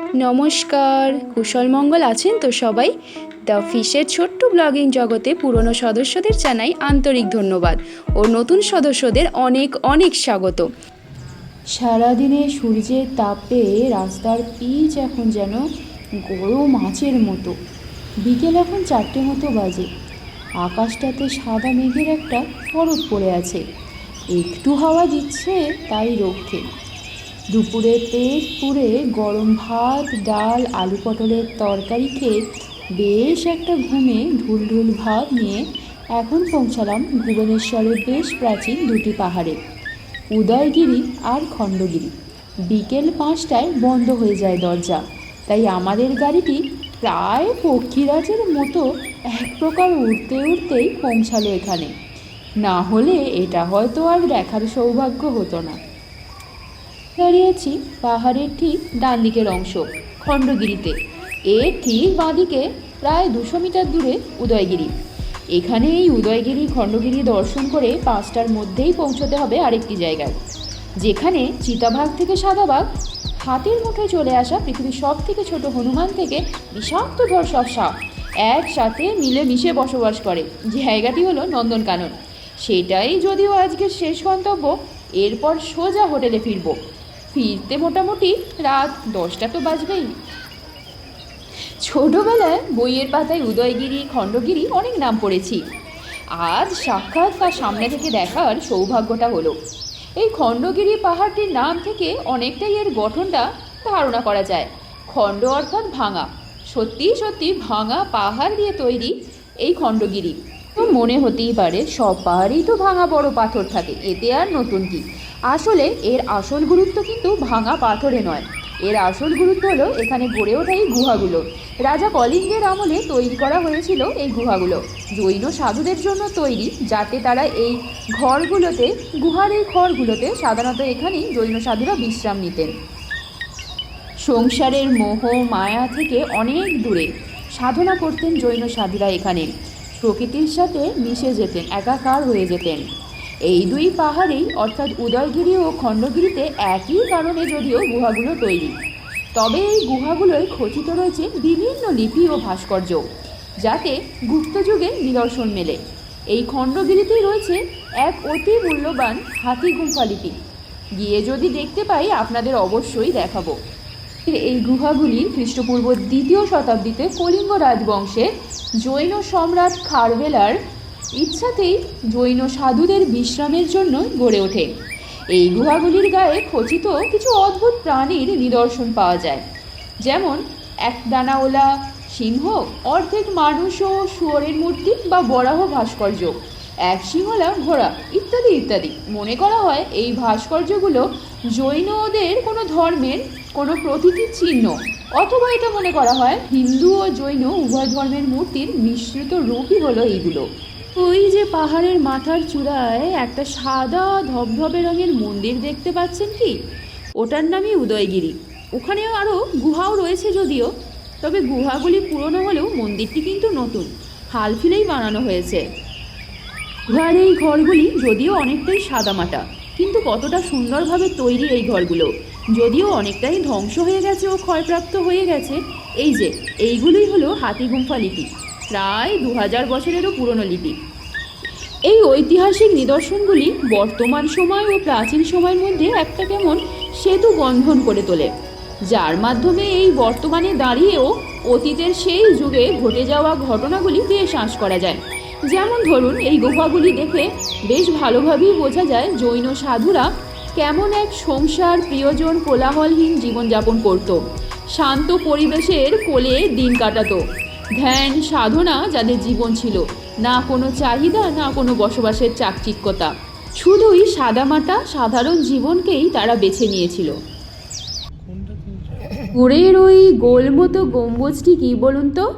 নমস্কার, কুশল মঙ্গল আছেন তো সবাই? দ্য ফিশের ছোট্ট ব্লগিং জগতে পুরনো সদস্যদের জানাই আন্তরিক ধন্যবাদ ও নতুন সদস্যদের অনেক অনেক স্বাগত। সারাদিনে সূর্যের তাপে রাস্তার পিচ এখন যেন গরম মাছের মতো। বিকেল এখন চারটে মতো বাজে। আকাশটাতে সাদা মেঘের একটা পরত পড়ে আছে। একটু হাওয়া দিচ্ছে, তাই রক্ষে দুপুরে পেট পুড়ে গরম ভাত, ডাল, আলু পটলের তরকারি খেয়ে বেশ একটা ঘুমে ঢুলঢুল ভাব নিয়ে এখন পৌঁছালাম ভুবনেশ্বরের বেশ প্রাচীন দুটি পাহাড়ে, উদয়গিরি আর খণ্ডগিরি। বিকেল পাঁচটায় বন্ধ হয়ে যায় দরজা, তাই আমাদের গাড়িটি প্রায় পক্ষীরাজের মতো এক প্রকার উড়তে উড়তেই পৌঁছালো এখানে। না হলে এটা হয়তো আর দেখার সৌভাগ্য হতো না। দাঁড়িয়ে আছি পাহাড়ের ঠিক ডান দিকের অংশ, খণ্ডগিরিতে। এর ঠিক বাঁদিকে প্রায় দুশো মিটার দূরে উদয়গিরি। এখানে এই উদয়গিরি খণ্ডগিরি দর্শন করে পাঁচটার মধ্যেই পৌঁছতে হবে আরেকটি জায়গায়, যেখানে চিতাবাঘ থেকে সাদাবাঘ হাতের মুঠোয় চলে আসা পৃথিবীর সব থেকে ছোট হনুমান থেকে বিষাক্ত ধর সব সাপ একসাথে মিলে মিশে বসবাস করে। জায়গাটি হলো নন্দনকানন। সেটাই যদিও আজকের শেষ গন্তব্য, এরপর সোজা হোটেলে ফিরবো। ফিরতে মোটামুটি রাত দশটা তো বাজবেই। ছোটবেলায় বইয়ের পাতায় উদয়গিরি, খণ্ডগিরি অনেক নাম পড়েছি। আজ সাক্ষাৎ তার সামনে থেকে দেখার সৌভাগ্যটা হলো। এই খণ্ডগিরি পাহাড়টির নাম থেকে অনেকটাই এর গঠনটা ধারণা করা যায়। খণ্ড অর্থাৎ ভাঙা। সত্যি সত্যি ভাঙা পাহাড় দিয়ে তৈরি এই খণ্ডগিরি। তো মনে হতেই পারে সব পাহাড়েই তো ভাঙা বড় পাথর থাকে, এতে আর নতুন কি? আসলে এর আসল গুরুত্ব কিন্তু ভাঙা পাথরে নয়। এর আসল গুরুত্ব হলো এখানে গড়ে ওঠা এই গুহাগুলো। রাজা কলিঙ্গের আমলে তৈরি করা হয়েছিল এই গুহাগুলো। জৈন সাধুদের জন্য তৈরি, যাতে তারা এই ঘরগুলোতে, গুহার এই ঘরগুলোতে সাধারণত এখানেই জৈন সাধুরা বিশ্রাম নিতেন। সংসারের মোহ, মায়া থেকে অনেক দূরে সাধনা করতেন জৈন সাধুরা এখানে। প্রকৃতির সাথে মিশে যেতেন, একাকার হয়ে যেতেন। এই দুই পাহাড়েই, অর্থাৎ উদয়গিরি ও খণ্ডগিরিতে একই কারণে যদিও গুহাগুলো তৈরি। তবে এই গুহাগুলোয় খচিত রয়েছে বিভিন্ন লিপি ও ভাস্কর্য, যাতে গুপ্ত যুগে নিদর্শন মেলে। এই খণ্ডগিরিতেই রয়েছে এক অতি মূল্যবান হাতি গুম্ফা লিপি। গিয়ে যদি দেখতে পাই, আপনাদের অবশ্যই দেখাবো। এই গুহাগুলি খ্রিস্টপূর্ব দ্বিতীয় শতাব্দীতে কলিঙ্গ রাজবংশে জৈন সম্রাট খারভেলার ইচ্ছাতেই জৈন সাধুদের বিশ্রামের জন্য গড়ে ওঠে। এই গুহাগুলির গায়ে খচিত কিছু অদ্ভুত প্রাণীর নিদর্শন পাওয়া যায়। যেমন এক দানাওলা সিংহ, অর্ধেক মানুষ ও শুয়োরের মূর্তি বা বরাহ ভাস্কর্য। এক সিংহলা ঘোড়া, ইত্যাদি ইত্যাদি। মনে করা হয় এই ভাস্কর্যগুলো জৈনদের কোনো ধর্মের কোনো প্রতীকীর চিহ্ন। অথবা এটা মনে করা হয় হিন্দু ও জৈন উভয় ধর্মের মূর্তির মিশ্রিত রূপই হলো এইগুলো। ওই যে পাহাড়ের মাথার চূড়ায় একটা সাদা ধবধবে রঙের মন্দির দেখতে পাচ্ছেন কি? ওটার নামই উদয়গিরি। ওখানেও আরও গুহাও রয়েছে যদিও, তবে গুহাগুলি পুরনো হলেও মন্দিরটি কিন্তু নতুন। হাল ফিলেই বানানো হয়েছে। গুহার এই ঘরগুলি যদিও অনেকটাই সাদামাটা, কিন্তু কতটা সুন্দরভাবে তৈরি এই ঘরগুলো। যদিও অনেকটাই ধ্বংস হয়ে গেছে ও ক্ষয়প্রাপ্ত হয়ে গেছে, এই যে, এইগুলোই হলো হাতিগুম্ফা লিপি, প্রায় দু হাজার বছরেরও পুরনো লিপি। এই ঐতিহাসিক নিদর্শনগুলি বর্তমান সময় ও প্রাচীন সময়ের মধ্যে একটা কেমন সেতু বন্ধন করে তোলে, যার মাধ্যমে এই বর্তমানে দাঁড়িয়েও অতীতের সেই যুগে ঘটে যাওয়া ঘটনাগুলি বেশ আঁচ করা যায়। যেমন ধরুন, এই গুহাগুলি দেখে বেশ ভালোভাবেই বোঝা যায় জৈন সাধুরা কেমন এক সংসার প্রিয়জন কোলাহলহীন জীবনযাপন করত। শান্ত পরিবেশের কোলে দিন কাটাতো। ধ্যান, সাধনা যাদের জীবন ছিল, না কোনো চাহিদা, না কোনো বসবাসের চাকচিক্যতা। শুধুই সাদামাটা সাধারণ জীবনকেই তারা বেছে নিয়েছিল। পুরের ওই গোল মতো গম্বুজটি কী বলুন তো?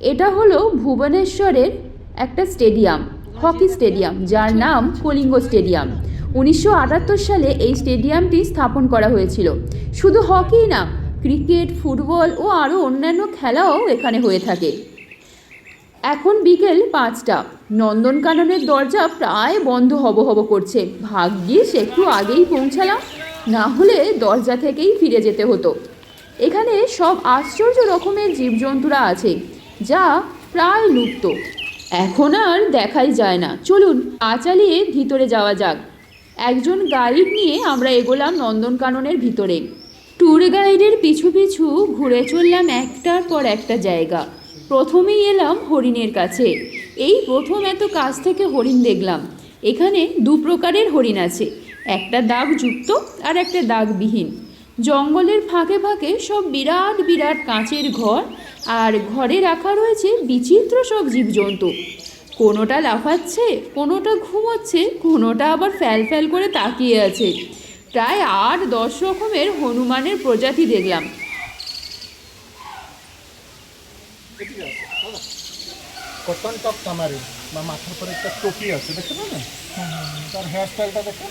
এটা হলো ভুবনেশ্বরের একটা স্টেডিয়াম, হকি স্টেডিয়াম, যার নাম কলিঙ্গ স্টেডিয়াম। উনিশশো আটাত্তর সালে এই স্টেডিয়ামটি স্থাপন করা হয়েছিল। শুধু হকি না, ক্রিকেট, ফুটবল ও আরও অন্যান্য খেলাও এখানে হয়ে থাকে। এখন বিকেল পাঁচটা। নন্দনকাননের দরজা প্রায় বন্ধ হব হব করছে। ভাগ্যিস, একটু আগেই পৌঁছালাম। না হলে দরজা থেকেই ফিরে যেতে হতো। এখানে সব আশ্চর্য রকমের জীবজন্তুরা আছে, যা প্রায় লুপ্ত। এখন আর দেখাই যায় না। চলুন, পা চালিয়ে ভিতরে যাওয়া যাক। একজন গাইড নিয়ে আমরা এগোলাম নন্দনকাননের ভিতরে। ট্যুর গাইডের পিছু পিছু ঘুরে চললাম একটার পর একটা জায়গা। প্রথমেই এলাম হরিণের কাছে। এই প্রথম এত কাছ থেকে হরিণ দেখলাম। এখানে দু প্রকারের হরিণ আছে। একটা দাগযুক্ত আর একটা দাগবিহীন। জঙ্গলের ফাঁকে ফাঁকে সব বিরাট বিরাট কাঁচের ঘর আর ঘরে রাখা রয়েছে বিচিত্র সব জীবজন্তু। কোনোটা লাফাচ্ছে কোনোটা ঘুমোচ্ছে কোনোটা আবার ফ্যাল ফ্যাল করে তাকিয়ে আছে। প্রায় আট দশ রকমের হনুমানের প্রজাতি দেখলাম। কটন টপ তামারি বা মাথার পরে একটা টুপি আছে দেখতে পাবেন তার হেয়ার স্টাইলটা দেখেন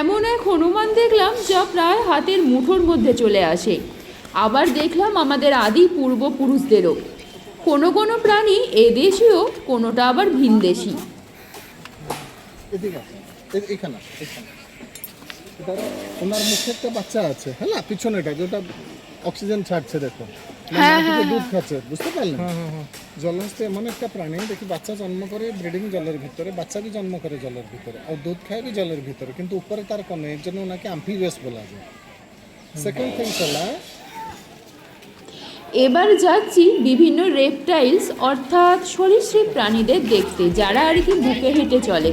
এমন এক হনুমান দেখলাম যা প্রায় হাতের মুঠোর মধ্যে চলে আসে। আবার দেখলাম আমাদের আদি পূর্বপুরুষদেরও। কোনো কোনো প্রাণী এদেশীয় কোনোটা আবার ভিনদেশি ওনার একটা বাচ্চা আছে হ্যাঁ পিছনেটা যেটা অক্সিজেন ছাড়ছে দেখো দুধ খাচ্ছে বুঝতে পারলেন? জলহস্তি এমন একটা প্রাণী দেখি বাচ্চা জন্ম করে ব্রিডিং জলের ভিতরে বাচ্চা भी জন্ম করে জলের ভিতরে? আর দুধ খায় भी জলের ভিতরে? কিন্তু উপরে তার কোনো এর জন্য ওনাকে আম্ফিবিয়াস বলা যায়। সেকেন্ড থিং হলো এবার যাচ্ছি বিভিন্ন রেপটাইলস অর্থাৎ সরীসৃপ প্রাণীদের দেখতে যারা আর কি বুকে হেঁটে চলে।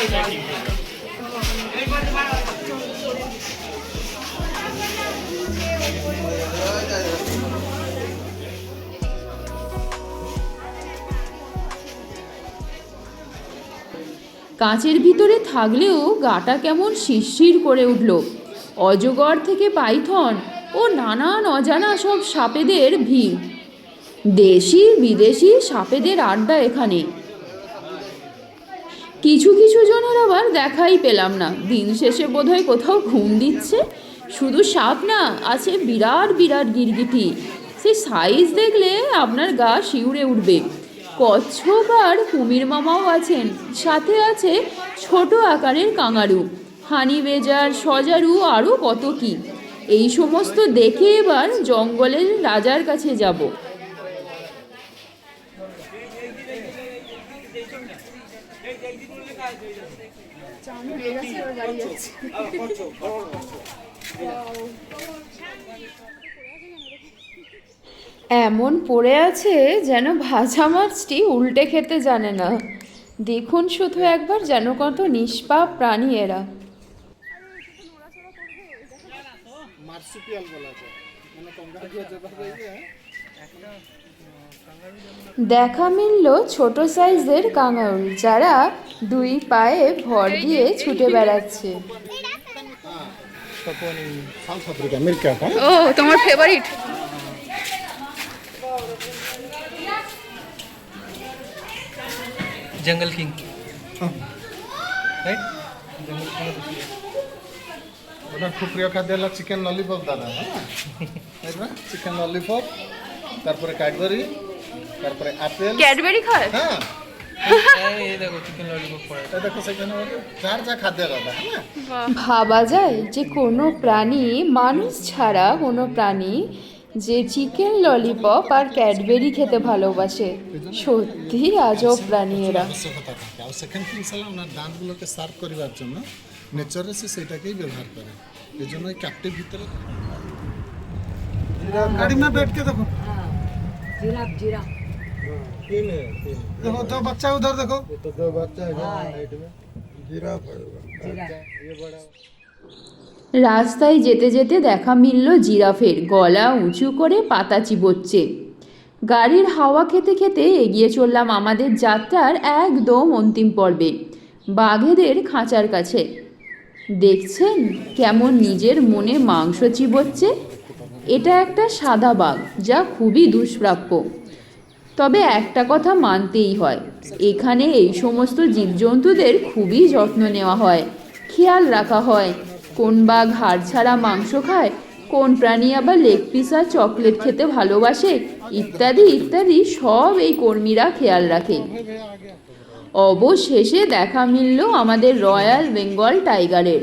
কাঁচের ভিতরে থাকলেও গাটা কেমন শিরশির করে উঠল। অজগর থেকে পাইথন ও নানান অজানা সব সাপেদের ভিড়। দেশি বিদেশি সাপেদের আড্ডা এখানে। কিছু কিছু জনের আবার দেখাই পেলাম না। দিন শেষে বোধহয় কোথাও ঘুম দিচ্ছে। শুধু সাপ না, আছে বিরাট বিরাট গিরগিটি। সেই সাইজ দেখলে আপনার গা শিউরে উঠবে। কচ্ছপ আর কুমির মামাও আছেন, সাথে আছে ছোট আকারের কাঙারু। হানি বেজার, সজারু আরও কত কি। এই সমস্ত দেখে এবার জঙ্গলের রাজার কাছে যাব। এমন পড়ে আছে যেন ভাজা মাছটি উল্টে খেতে জানে না। দেখুন শুধু একবার যেন কত নিষ্পাপ প্রাণী এরা। মার্সুপিয়াল বলা যায়। মানে কঙ্গারুগুলো যেভাবে এই যে, দেখা মিলল ছোট সাইজের কাঙারুল যারা দুই পায়ে ভর দিয়ে ছুটে বেড়াচ্ছে। হ্যাঁ ও তোমার ফেভারিট জঙ্গল কিং। রাইট ওনার খুব প্রিয় খাদ্য হলো চিকেন ললিপপ দাদা হ্যাঁ। চিকেন ললিপপ তারপরে ক্যাডবেরি তারপরে আপেল। ক্যাডবেরি খায় হ্যাঁ। ভাবা যায় যে কোনো প্রাণী মানুষ ছাড়া কোনো প্রাণী যে চিকেন ললিপপ আর ক্যাডবেরি খেতে ভালোবাসে। সত্যি আজব প্রাণী এরা। দানগুলোকে সার্ভ করিবার জন্য নেচারে সে সেটাকেই ব্যবহার করে। এই জন্য ভিতরে গাড়ি না দেখো জিরাফ জিরাফ। के देखो देखो दो बच्चा उधर देखो রাস্তায় যেতে যেতে দেখা মিলল জিরাফের গলা উঁচু করে পাতা চিবোচ্ছে গাড়ির হাওয়া খেতে খেতে এগিয়ে চললাম আমাদের যাত্রার একদম অন্তিম পর্বে বাঘেদের খাঁচার কাছে দেখছেন কেমন নিজের মনে মাংস চিবোচ্ছে এটা একটা সাদা বাঘ যা খুবই দুষ্প্রাপ্য তবে একটা কথা মানতেই হয়, এখানে এই সমস্ত জীবজন্তুদের খুবই যত্ন নেওয়া হয়, খেয়াল রাখা হয়, কোন বাঘ হাড় ছাড়া মাংস খায়, কোন প্রাণী আবার লেগ পিস আর চকলেট খেতে ভালোবাসে, ইত্যাদি ইত্যাদি, সব এই কর্মীরা খেয়াল রাখে অবশেষে দেখা মিলল আমাদের রয়্যাল বেঙ্গল টাইগারের।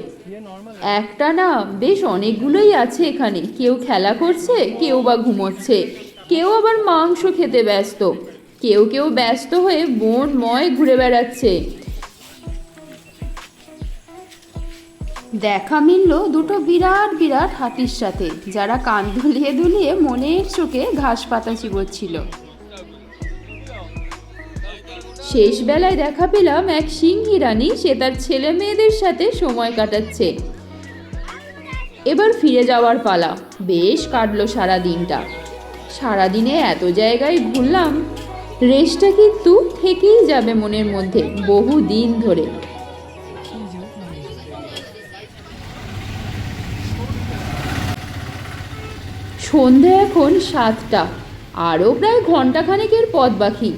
একটা না, বেশ অনেকগুলোই আছে এখানে, কেউ খেলা করছে, কেউ বা ঘুমোচ্ছে। কেউ আবার মাংস খেতে ব্যস্ত। কেউ কেউ ব্যস্ত হয়ে বনময় ঘুরে বেড়াচ্ছে। দেখা মিলল দুটো বিরাট বিরাট হাতির সাথে, যারা কান দুলিয়ে দুলিয়ে মনের চোখে ঘাস পাতা চিবোচ্ছিল। শেষ বেলায় দেখা পেলাম এক সিংহী রানী, সে তার ছেলে মেয়েদের সাথে সময় কাটাচ্ছে। এবার ফিরে যাওয়ার পালা। বেশ কাটলো সারা দিনটা সারাদিনে এত জায়গায় ঘুরলাম, রেসটা কিন্তু থেকেই যাবে মনের মধ্যে বহু দিন ধরে। সন্ধে এখন সাতটা, আরও প্রায় ঘন্টাখানেকের পথ বাকি।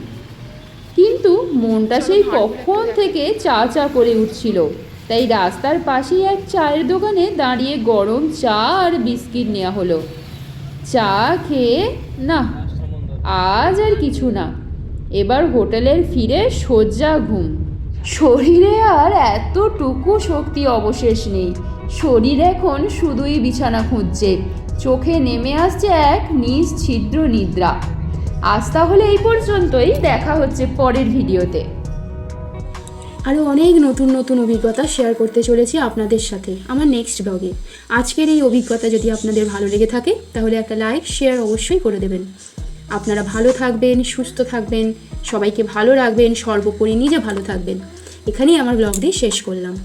কিন্তু মনটা সেই কখন থেকে চা চা করে উঠছিল, তাই রাস্তার পাশেই এক চায়ের দোকানে দাঁড়িয়ে গরম চা আর বিস্কিট নেওয়া হলো। চা খেয়ে না, আজ আর কিছু না। এবার হোটেলের ফিরে সজ্জা ঘুম। শরীরে আর এতটুকু শক্তি অবশেষ নেই। শরীর এখন শুধুই বিছানা খুঁজছে। চোখে নেমে আসছে এক নিশ্ছিদ্র নিদ্রা। আজ তাহলে এই পর্যন্তই। দেখা হচ্ছে পরের ভিডিওতে। আরও অনেক নতুন নতুন অভিজ্ঞতা শেয়ার করতে চলেছি আপনাদের সাথে আমার নেক্সট ব্লগে আজকের এই অভিজ্ঞতা যদি আপনাদের ভালো লেগে থাকে, তাহলে একটা লাইক শেয়ার অবশ্যই করে দেবেন। আপনারা ভালো থাকবেন, সুস্থ থাকবেন, সবাইকে ভালো রাখবেন, সর্বোপরি নিজে ভালো থাকবেন। এখানেই আমার ব্লগটি শেষ করলাম।